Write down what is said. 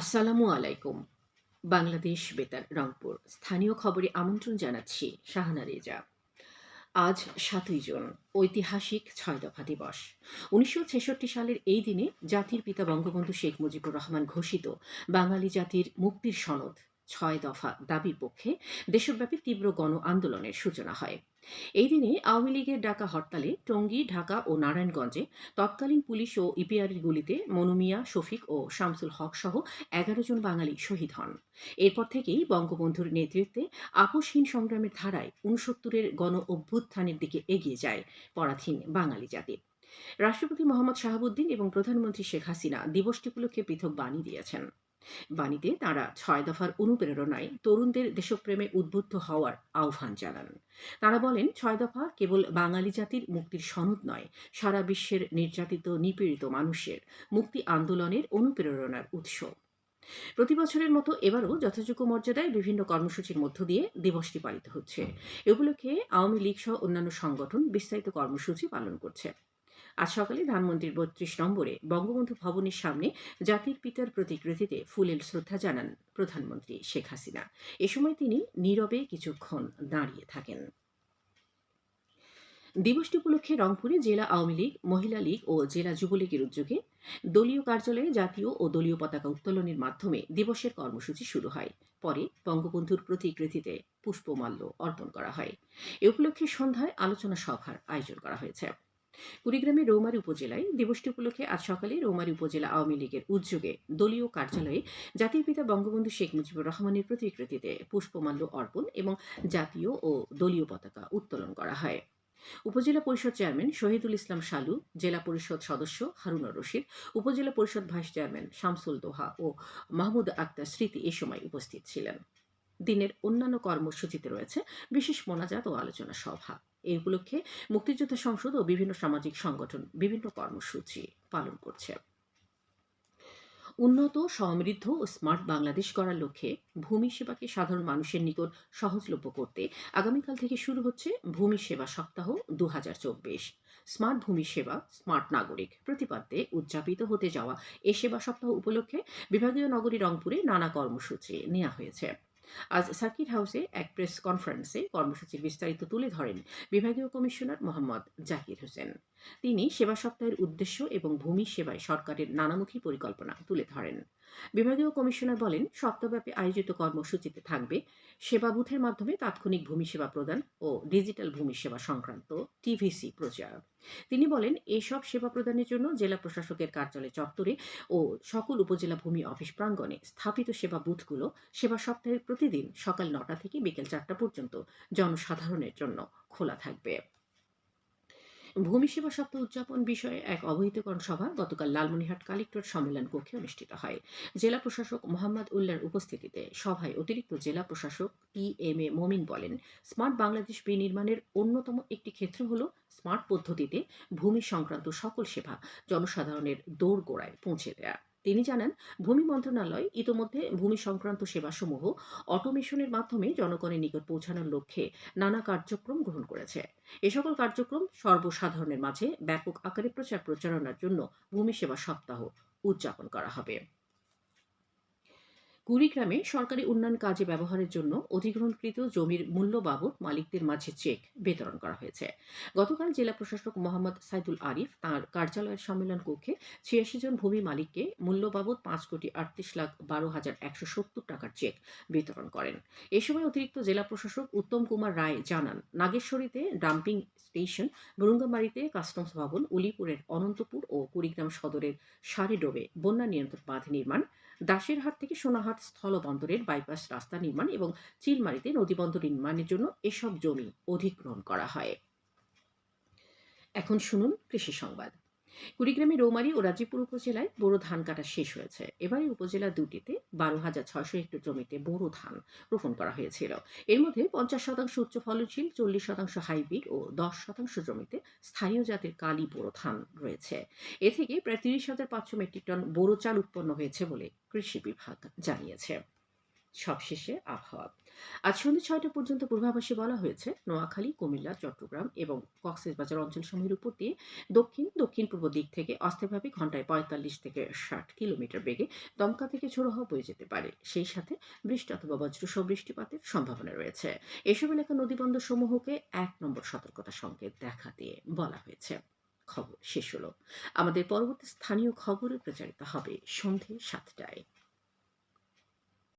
আসসালামু আলাইকুম। বাংলাদেশ বেতার, রংপুর। স্থানীয় খবরে আমন্ত্রণ জানাচ্ছি শাহানা রেজা। আজ সাতই জুন, ঐতিহাসিক ছয় দফা দিবস। উনিশশো ছেষট্টি সালের এই দিনে জাতির পিতা বঙ্গবন্ধু শেখ মুজিবুর রহমান ঘোষিত বাঙালি জাতির মুক্তির সনদ। ছয় দফা দাবির পক্ষে দেশব্যাপী তীব্র গণ আন্দোলনের সূচনা হয়। এই দিনে আওয়ামী লীগের ডাকা হরতালে টঙ্গী, ঢাকা ও নারায়ণগঞ্জে তৎকালীন পুলিশ ও ইপিআরের গুলিতে মনুমিয়া শফিক ও শামসুল হক সহ এগারো জন বাঙালি শহীদ হন। এরপর থেকেই বঙ্গবন্ধুর নেতৃত্বে আপোষহীন সংগ্রামের ধারায় উনসত্তরের গণ অভ্যুত্থানের দিকে এগিয়ে যায় পরাধীন বাঙালি জাতি। রাষ্ট্রপতি মোহাম্মদ শাহাবুদ্দিন এবং প্রধানমন্ত্রী শেখ হাসিনা দিবসটি উপলক্ষে পৃথক বাণী দিয়েছেন। বাণীতে তারা ছয় দফার অনুপ্রেরণায় তরুণদের দেশপ্রেমে উদ্বুদ্ধ হওয়ার আহ্বান জানান। তারা বলেন, ছয় দফা কেবল বাঙালি জাতির মুক্তির সনদ নয়, সারা বিশ্বের নির্যাতিত, নিপীড়িত মানুষের মুক্তি আন্দোলনের অনুপ্রেরণার উৎস। প্রতি বছরের মতো এবারও যথাযোগ্য মর্যাদায় বিভিন্ন কর্মসূচির মধ্য দিয়ে দিবসটি পালিত হচ্ছে। এ উপলক্ষে আওয়ামী লীগ সহ অন্যান্য সংগঠন বিস্তারিত কর্মসূচি পালন করছে। আজ সকালে ধানমন্ত্রীর বত্রিশ নম্বরে বঙ্গবন্ধু ভবনের সামনে জাতির পিতার প্রতিকৃতিতে ফুলের শ্রদ্ধা জানান প্রধানমন্ত্রী শেখ হাসিনা। এ সময় তিনি নীরবে কিছুক্ষণ দাঁড়িয়ে থাকেন। দিবসটি উপলক্ষে রংপুরে জেলা আওয়ামী লীগ, মহিলা লীগ ও জেলা যুবলীগের উদ্যোগে দলীয় কার্যালয়ে জাতীয় ও দলীয় পতাকা উত্তোলনের মাধ্যমে দিবসের কর্মসূচি শুরু হয়। পরে বঙ্গবন্ধুর প্রতিকৃতিতে পুষ্পমাল্য অর্পণ করা হয়। এ উপলক্ষে সন্ধ্যায় আলোচনা সভার আয়োজন করা হয়েছে। কুড়িগ্রামের রৌমারী উপজেলায় দিবসটি উপলক্ষে আজ সকালে রৌমারী উপজেলা আওয়ামী লীগের উদ্যোগে দলীয় কার্যালয়ে জাতির পিতা বঙ্গবন্ধু শেখ মুজিবুর রহমানের প্রতিকৃতিতে পুষ্পমাল্য অর্পণ এবং জাতীয় ও দলীয় পতাকা উত্তোলন করা হয়। উপজেলা পরিষদ চেয়ারম্যান শহীদুল ইসলাম শালু, জেলা পরিষদ সদস্য হারুনুর রশিদ, উপজেলা পরিষদ ভাইস চেয়ারম্যান শামসুল দোহা ও মাহমুদ আক্তার স্মৃতি এ সময় উপস্থিত ছিলেন। দিনের অন্যান্য কর্মসূচিতে রয়েছে বিশেষ মোনাজাত ও আলোচনা সভা। এই উপলক্ষে মুক্তিযোদ্ধা সংসদ ও বিভিন্ন সামাজিক সংগঠন, বিভিন্ন কর্মসূচি পালন করছে। উন্নত, সমৃদ্ধ ও স্মার্ট বাংলাদেশ গড়ার লক্ষ্যে ভূমি সেবাকে সাধারণ মানুষের নিকট সহজলভ্য করতে আগামীকাল থেকে শুরু হচ্ছে ভূমি সেবা সপ্তাহ দু হাজার চব্বিশ। স্মার্ট ভূমি সেবা, স্মার্ট নাগরিক প্রতিপাদ্যে উদযাপিত হতে যাওয়া এ সেবা সপ্তাহ উপলক্ষে বিভাগীয় নগরী রংপুরে নানা কর্মসূচি নেওয়া হয়েছে। আজ সার্কিট হাউসে এক প্রেস কনফারেন্সে কর্মসূচির বিস্তারিত তুলে ধরেন বিভাগীয় কমিশনার মোহাম্মদ জাকির হোসেন। তিনি সেবা সপ্তাহের উদ্দেশ্য এবং ভূমি সেবায় সরকারের নানামুখী পরিকল্পনা তুলে ধরেন। বিভাগীয় কমিশনার বলেন, সপ্তাহব্যাপী আয়োজিত কর্মসূচিতে থাকবে সেবা বুথের মাধ্যমে তাৎক্ষণিক ভূমি সেবা প্রদান ও ডিজিটাল ভূমি সেবা সংক্রান্ত টিভিসি প্রচার। তিনি বলেন, এসব সেবা প্রদানের জন্য জেলা প্রশাসকের কার্যালয় চত্বরে ও সকল উপজেলা ভূমি অফিস প্রাঙ্গণে স্থাপিত সেবা বুথগুলো সেবা সপ্তাহের প্রতিদিন সকাল নটা থেকে বিকেল চারটা পর্যন্ত জনসাধারণের জন্য খোলা থাকবে। ভূমি সেবা সপ্তাহ উদযাপন বিষয়ে এক অবহিতকরণ সভা গতকাল লালমনিহাট কালেক্টর সম্মেলন কক্ষে অনুষ্ঠিত হয়। জেলা প্রশাসক মোহাম্মদ উল্লার উপস্থিতিতে সভায় অতিরিক্ত জেলা প্রশাসক টি এম এ মমিন বলেন, স্মার্ট বাংলাদেশ বিনির্মাণের অন্যতম একটি ক্ষেত্র হল স্মার্ট পদ্ধতিতে ভূমি সংক্রান্ত সকল সেবা জনসাধারণের দৌড় গোড়ায় পৌঁছে দেয়া। তিনি জানান, ভূমি মন্ত্রণালয় ইতোমধ্যে ভূমি সংক্রান্ত সেবাসমূহ অটোমেশনের মাধ্যমে জনগণের নিকট পৌঁছানোর লক্ষ্যে নানা কার্যক্রম গ্রহণ করেছে। এ সকল কার্যক্রম সর্বসাধারণের মাঝে ব্যাপক আকারে প্রচার প্রচারণার জন্য ভূমি সেবা সপ্তাহ উদযাপন করা হবে। কুড়িগ্রামে সরকারি উন্নয়ন কাজে ব্যবহারের জন্য অধিগ্রহণকৃত জমির মূল্য বাবদ মালিকদের মাঝে চেক বিতরণ করা হয়েছে। গতকাল জেলা প্রশাসক মোহাম্মদ সাইদুল আরিফ তাঁর কার্যালয়ের সম্মেলন কক্ষে ছিয়াশি জন ভূমি মালিককে মূল্য বাবদ পাঁচ কোটি আটত্রিশ লাখ বারো হাজার একশো সত্তর টাকার চেক বিতরণ করেন। এ সময় অতিরিক্ত জেলা প্রশাসক উত্তম কুমার রায় জানান, নাগেশ্বরীতে ডাম্পিং স্টেশন, বুরুঙ্গামারিতে কাস্টমস ভবন, উলিপুরের অনন্তপুর ও কুড়িগ্রাম সদরের সারিডোবে বন্যা নিয়ন্ত্রণ বাঁধ নির্মাণ দাসেরহাট থেকে সোনাহাট স্থলবন্দরের বাইপাস রাস্তা নির্মাণ এবং চিলমারিতে নদীবন্দর নির্মাণের জন্য এসব জমি অধিগ্রহণ করা হয়। এখন শুনুন কৃষি সংবাদ। কুড়িগ্রামের রৌমারী ও রাজীবপুর উপজেলায় বোরো ধান কাটা শেষ হয়েছে। এবারে উপজেলা দুটিতে বারো হাজার ছয়শো হেক্টর জমিতে বোরো ধান রোপণ করা হয়েছিল। এর মধ্যে পঞ্চাশ শতাংশ উচ্চ ফলনশীল, চল্লিশ শতাংশ হাইব্রিড ও দশ শতাংশ জমিতে স্থানীয় জাতের কালি বোরো ধান রয়েছে। এ থেকে প্রায় তিরিশ হাজার পাঁচশো মেট্রিক টন বোরো চাল উৎপন্ন হয়েছে বলে কৃষি বিভাগ জানিয়েছে। সবশেষে আবহাওয়া। আজ সন্ধ্যে ছয়টা পর্যন্ত পূর্বাভাসে বলা হয়েছে, নোয়াখালী, কুমিল্লা, চট্টগ্রাম এবং কক্সবাজার অঞ্চলসমূহের উপর দিয়ে দক্ষিণ দক্ষিণ পূর্ব দিক থেকে অস্থায়ীভাবে ঘন্টায় পঁয়তাল্লিশ থেকে ষাট কিলোমিটার বেগে দমকা থেকে ঝোড়ো হওয়া বয়ে যেতে পারে। সেই সাথে বৃষ্টি অথবা বজ্রসহ বৃষ্টিপাতের সম্ভাবনা রয়েছে। এসব এলাকা নদীবন্দর সমূহকে এক নম্বর সতর্কতা সংকেত দেখা দিয়ে বলা হয়েছে। খবর শেষ হলো। আমাদের পরবর্তী স্থানীয় খবরে প্রচারিত হবে সন্ধে সাতটায়।